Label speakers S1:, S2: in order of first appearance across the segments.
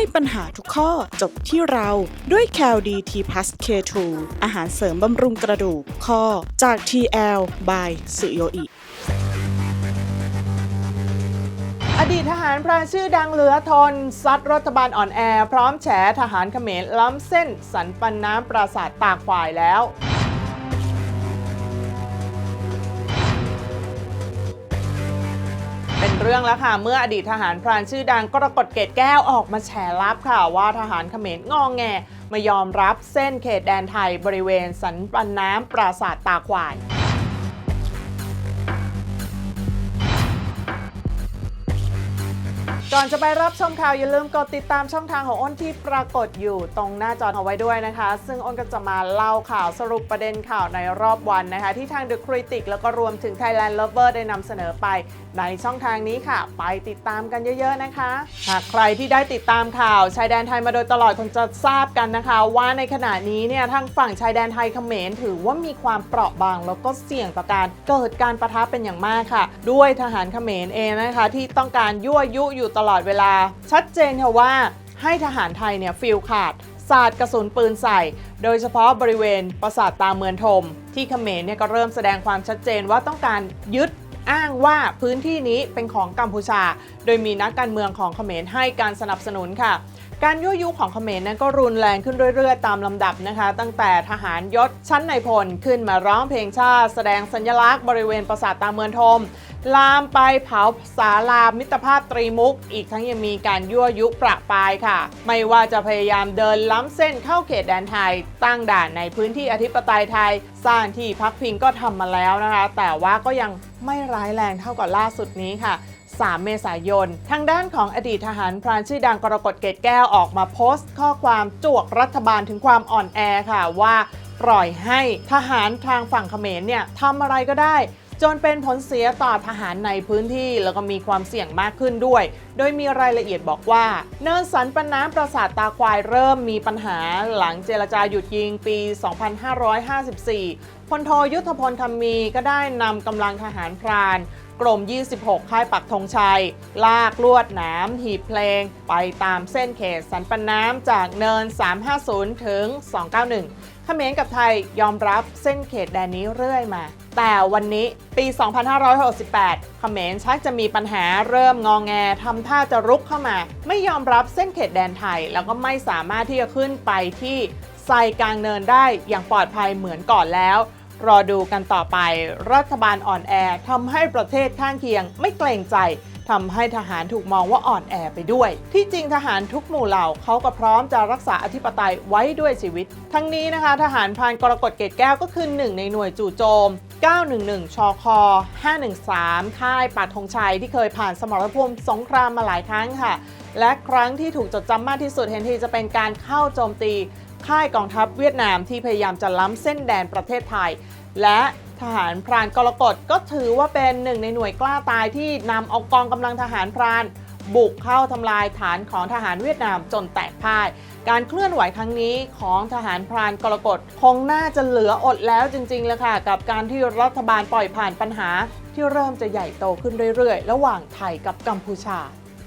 S1: ให้ปัญหาทุกข้อจบที่เราด้วย c a l d t p l u s K2 อาหารเสริมบำรุงกระดูกข้อจาก TL by สุโยอิ
S2: อดีตทหารพรานชื่อดังเหลือทน ซัดรัฐบาลอ่อนแอ พร้อมแฉทหารเขมรล้ำเส้น สันปันน้ำปราสาทตากฝ่ายแล้ว เรื่องแล้วค่ะ เมื่ออดีตทหารพรานชื่อดังกรกฎเกตแก้วออกมาแฉลับค่ะว่าทหารเขมรงองแงไม่ยอมรับเส้นเขตแดนไทยบริเวณสันปันน้ำปราสาทตาควาย ก่อนจะไปรับชมข่าวอย่าลืมกดติดตามช่องทางของอ้นที่ปรากฏอยู่ตรงหน้าจอเอาไว้ด้วยนะคะ ซึ่งอ้นก็จะมาเล่าข่าวสรุปประเด็นข่าวในรอบวันนะคะ ที่ทาง The Critic แล้วก็รวมถึง Thailand Lover ได้นำเสนอไป ในช่องทางนี้ค่ะ ไปติดตามกันเยอะๆนะคะ หากใครที่ได้ติดตามข่าวชายแดนไทยมาโดยตลอดคงจะทราบกันนะคะ ว่าในขณะนี้เนี่ยทางฝั่งชายแดนไทยเขมรถือว่ามีความเปราะบาง แล้วก็เสี่ยงต่อการเกิดการประทะเป็นอย่างมากค่ะ ด้วยทหารเขมรเองนะคะ ที่ต้องการยั่วยุอยู่ตลอดเวลา ชัดเจนค่ะว่าให้ทหารไทยเนี่ยฟิลขาดสาดกระสุนปืนใส่ โดยเฉพาะบริเวณปราสาทตาเมือนทมที่เขมรเนี่ยก็เริ่มแสดงความชัดเจนว่าต้องการยึดอ้างว่าพื้นที่นี้เป็นของกัมพูชา โดยมีนักการเมืองของเขมรให้การสนับสนุนค่ะ การยั่วยุของเขมรนั้นก็รุนแรงขึ้นเรื่อยๆ ตามลำดับนะคะ ตั้งแต่ทหารยศชั้นในายพลขึ้นมาร้องเพลงชาติ แสดงสัญลักษณ์บริเวณปราสาทตาเมือนทมลามไปเผาศาลามิตรภาพตรีมุก อีกทั้งยังมีการยั่วยุประปายค่ะ ไม่ว่าจะพยายามเดินล้ำเส้นเข้าเขตแดนไทย ตั้งด่านในพื้นที่อธิปไตยไทย สร้างที่พักพิงก็ทำมาแล้วนะคะ แต่ว่าก็ยังไม่ร้ายแรงเท่ากับล่าสุดนี้ค่ะ 3 เมษายน ทางด้านของอดีตทหารพรานชื่อดังกรกฎเกตแก้วออกมาโพสต์ ข้อความจวกรัฐบาลถึงความอ่อนแอค่ะว่าปล่อยให้ทหารทางฝั่งเขมรเนี่ยทำอะไรก็ได้ จนเป็นผลเสียต่อทหารในพื้นที่แล้วก็มีความเสี่ยงมากขึ้นด้วย โดยมีรายละเอียดบอกว่า เนินสันปันน้ำปราสาทตาควายเริ่มมีปัญหาหลังเจรจาหยุดยิงปี 2554พลโทยุทธพลคำมีก็ได้นำกำลังทหารพราน กรม 26 ค่ายปักธงชัย ลากลวดหนามหีบเพลง ไปตามเส้นเขตสันปันน้ำจากเนิน 350 ถึง 291เขมรกับไทยยอมรับเส้นเขตแดนนี้เรื่อยมา แต่วันนี้ปี 2568เขมรชักจะมีปัญหาเริ่มงองแงทำท่าจะรุกเข้ามา ไม่ยอมรับเส้นเขตแดนไทย แล้วก็ไม่สามารถที่จะขึ้นไปที่ไซกลางเนินได้อย่างปลอดภัยเหมือนก่อนแล้ว รอดูกันต่อไป รัฐบาลอ่อนแอทำให้ประเทศข้างเคียงไม่เกรงใจทำให้ทหารถูกมองว่าอ่อนแอไปด้วย ที่จริงทหารทุกหมู่เหล่าเขาก็พร้อมจะรักษาอธิปไตยไว้ด้วยชีวิต ทั้งนี้นะคะ ทหารพรานกรกฎเกตแก้วก็คือหนึ่งในหน่วยจู่โจม 911 ชค 513 ค่ายปักธงชัยที่เคยผ่านสมรภูมิสงครามมาหลายครั้งค่ะ และครั้งที่ถูกจดจำมากที่สุดเห็นทีจะเป็นการเข้าโจมตี ค่ายกองทัพเวียดนามที่พยายามจะล้ำเส้นแดนประเทศไทย และทหารพรานกรกฎก็ถือว่าเป็นหนึ่งในหน่วยกล้าตายที่นำเอากองกำลังทหารพรานบุกเข้าทำลายฐานของทหารเวียดนามจนแตกพ่าย การเคลื่อนไหวครั้งนี้ของทหารพรานกรกฎคงน่าจะเหลืออดแล้วจริงๆเลยค่ะ กับการที่รัฐบาลปล่อยผ่านปัญหาที่เริ่มจะใหญ่โตขึ้นเรื่อยๆ ระหว่างไทยกับกัมพูชา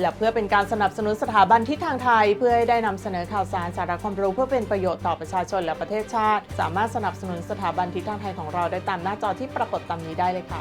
S2: และเพื่อเป็นการสนับสนุนสถาบันทิศทางไทย เพื่อให้ได้นำเสนอข่าวสารสาระความรู้เพื่อเป็นประโยชน์ต่อประชาชนและประเทศชาติ สามารถสนับสนุนสถาบันทิศทางไทยของเราได้ตามหน้าจอที่ปรากฏตามนี้ได้เลยค่ะ